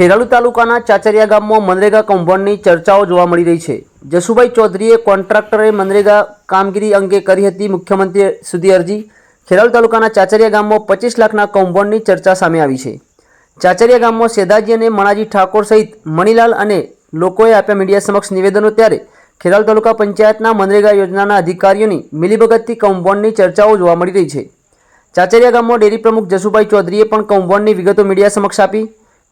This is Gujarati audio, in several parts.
ખેરાલુ તાલુકાના ચાચરિયા ગામમાં મનરેગા કૌભાંડની ચર્ચાઓ જોવા મળી રહી છે. જસુભાઈ ચૌધરીએ કોન્ટ્રાક્ટરે મનરેગા કામગીરી અંગે કરી હતી મુખ્યમંત્રી સુધી અરજી. ખેરાલુ તાલુકાના ચાચરિયા ગામમાં પચીસ લાખના કૌભાંડની ચર્ચા સામે આવી છે. ચાચરિયા ગામમાં સેદાજી અને મણાજી ઠાકોર સહિત મણિલાલ અને લોકોએ આપ્યા મીડિયા સમક્ષ નિવેદનો ત્યારે ખેરાલુ તાલુકા પંચાયતના મનરેગા યોજનાના અધિકારીઓની મિલીભગતથી કૌભાંડની ચર્ચાઓ જોવા મળી રહી છે. ચાચરિયા ગામમાં ડેરી પ્રમુખ જસુભાઈ ચૌધરીએ પણ કૌભાંડની વિગતો મીડિયા સમક્ષ આપી.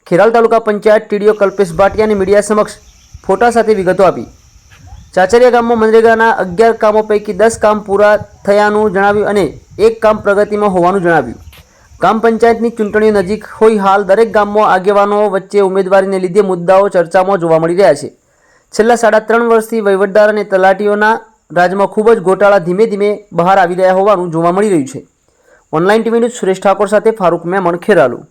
ખેરાલ તાલુકા પંચાયત ટીડીઓ કલ્પેશ ભાટિયાની મીડિયા સમક્ષ ફોટા સાથે વિગતો આપી. ચાચરિયા ગામમાં મનરેગાના અગિયાર કામો પૈકી દસ કામ પૂરા થયાનું જણાવ્યું અને એક કામ પ્રગતિમાં હોવાનું જણાવ્યું. ગામ પંચાયતની ચૂંટણીઓ નજીક હોઈ હાલ દરેક ગામમાં આગેવાનો વચ્ચે ઉમેદવારીને લીધે મુદ્દાઓ ચર્ચામાં જોવા મળી રહ્યા છે. છેલ્લા સાડા ત્રણ વર્ષથી વહીવટદાર અને તલાટીઓના રાજમાં ખૂબ જ ગોટાળા ધીમે ધીમે બહાર આવી રહ્યા હોવાનું જોવા મળી રહ્યું છે. Online TV news Suresh Thakor સાથે ફારૂક મેમણ, ખેરાલુ.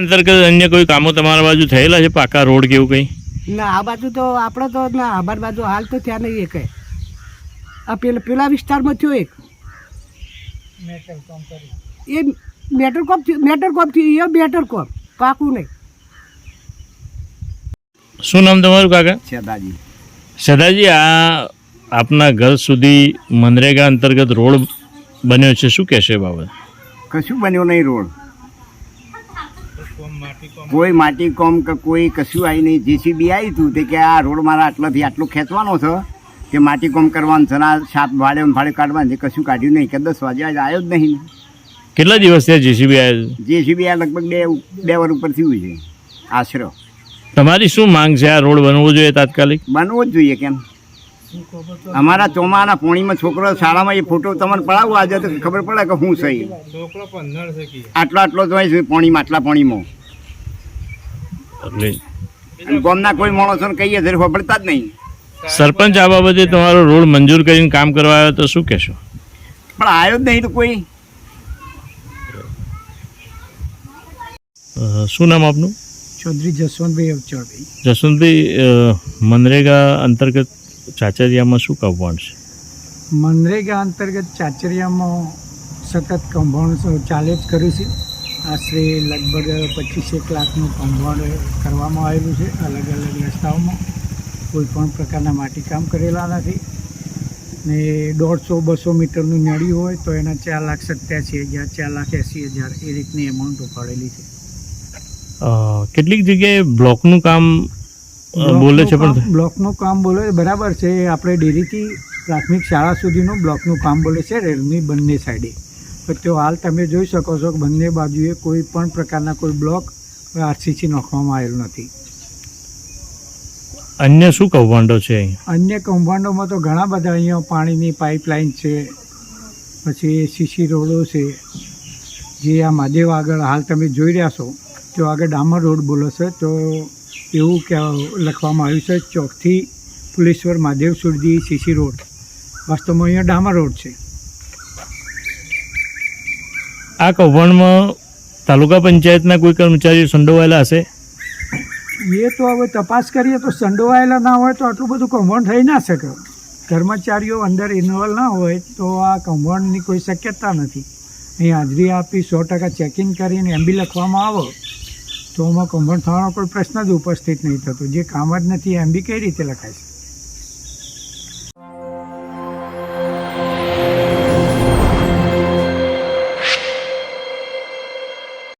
અંતર્ગત અન્ય કોઈ કામો તમારા બાજુ થયેલા છે? પાકા રોડ કે એવું કંઈ? ના આ બાજુ તો આપણે તો ના અમારી બાજુ હાલ તો ત્યાં નહીં એક આ પેલા પેલા વિસ્તારમાં થયો એક. એ મેટર કોપ થયું મેટર કોપ થયું એ મેટર કોપ પાકું નહીં. શું નામ તમારું કાકા? સદાજી સદાજી આ આપના ઘર સુધી મનરેગા અંતર્ગત રોડ બન્યો છે? શું કહેશે બાબત? કશું બન્યો નહીં રોડ. કોઈ માટી કોમ કે કોઈ કશું આવી નહીં. જેસીબી આવી હતું તે કે આ રોડ મારા આટલાથી આટલું ખેંચવાનો છે કે માટી કોમ કરવાનું છે ને આ સાપ ભાડે ભાડે કાઢવાનું છે કશું કાઢ્યું નહીં. કે દસ વાગે આજે આવ્યો જ નહીં કેટલા દિવસ થયા જેસીબી આવ્યા છે? જેસીબી આ લગભગ બે બે વર ઉપર થયું છે. આશરો. તમારી શું માંગ છે આ રોડ બનવો જોઈએ તાત્કાલિક? બનવો જ જોઈએ કેમ? અમારા ચોમાના પોણીમાં છોકરો શાળામાં એ ફોટો તમને પડાવો આજે તો ખબર પડે કે હું સહી આટલો આટલો જ હોય છે પોણીમાં આટલા પોણીમાં. એટલે ગામના કોઈ માણસોને કહીએ ત્યારે ખબરતા જ નહીં. સરપંચ આ બાબતે તમારો રોડ મંજૂર કરીને કામ કરવા આવ્યો તો શું કહેશો? પણ આવ્યો જ નહીં તો કોઈ. શું નામ આપનું? ચૌધરી જસવંતભાઈ અવચળભાઈ. જસવંતભાઈ મનરેગા અંતર્ગત ચાચરિયામાં શું કૌભાંડ છે? મનરેગા અંતર્ગત ચાચરિયામાં સતત કૌભાંડ ચાલે જ કર્યું છે. આશરે લગભગ પચીસેક લાખનું કૌભાંડ કરવામાં આવેલું છે. અલગ અલગ રસ્તાઓમાં કોઈ પણ પ્રકારના માટીકામ કરેલા નથી. ને દોઢસો બસો મીટરનું નળ્યું હોય તો એના ચાર લાખ સત્યાસી હજાર ચાર લાખ એંસી હજાર એ રીતની એમાઉન્ટ ઉપાડેલી છે. કેટલીક જગ્યાએ બ્લોકનું કામ બોલે છે બ્લોકનું પણ કામ- બ્લોકનું કામ બોલે બરાબર છે. આપણે ડેરીથી પ્રાથમિક શાળા સુધીનું બ્લોકનું કામ બોલે છે રેલની બંને સાઈડે. તો હાલ તમે જોઈ શકો છો કે બંને બાજુએ કોઈ પણ પ્રકારના કોઈ બ્લોક આરસીસી નાખવામાં આવેલું નથી. અન્ય શું કૌભાંડો છે અન્ય કૌભાંડોમાં તો ઘણા બધા અહીંયા પાણીની પાઇપલાઇન છે પછી સીસી રોડો છે જે આ મહાદેવ આગળ હાલ તમે જોઈ રહ્યા છો. તો આગળ ડામર રોડ બોલો છે તો એવું કે લખવામાં આવ્યું છે ચોકથી પુલેશ્વર મહાદેવ સુધી સીસી રોડ. વાસ્તવમાં અહીંયા ડામર રોડ છે. આ કૌભાંડમાં તાલુકા પંચાયતના કોઈ કર્મચારીઓ સંડોવાયેલા હશે? એ તો હવે તપાસ કરીએ, તો સંડોવાયેલા ના હોય તો આટલું બધું કૌભાંડ થઈ ના શકે. કર્મચારીઓ અંદર ઇન્વોલ્વ ના હોય તો આ કૌભાંડની કોઈ શક્યતા નથી. અહીં હાજરી આપી, સો ટકા ચેકિંગ કરીને એમ બી લખવામાં આવો, તો આમાં કૌભાંડ થવાનો કોઈ પ્રશ્ન જ ઉપસ્થિત નહીં થતો. જે કામ જ નથી, એમ બી કઈ રીતે લખાય છે?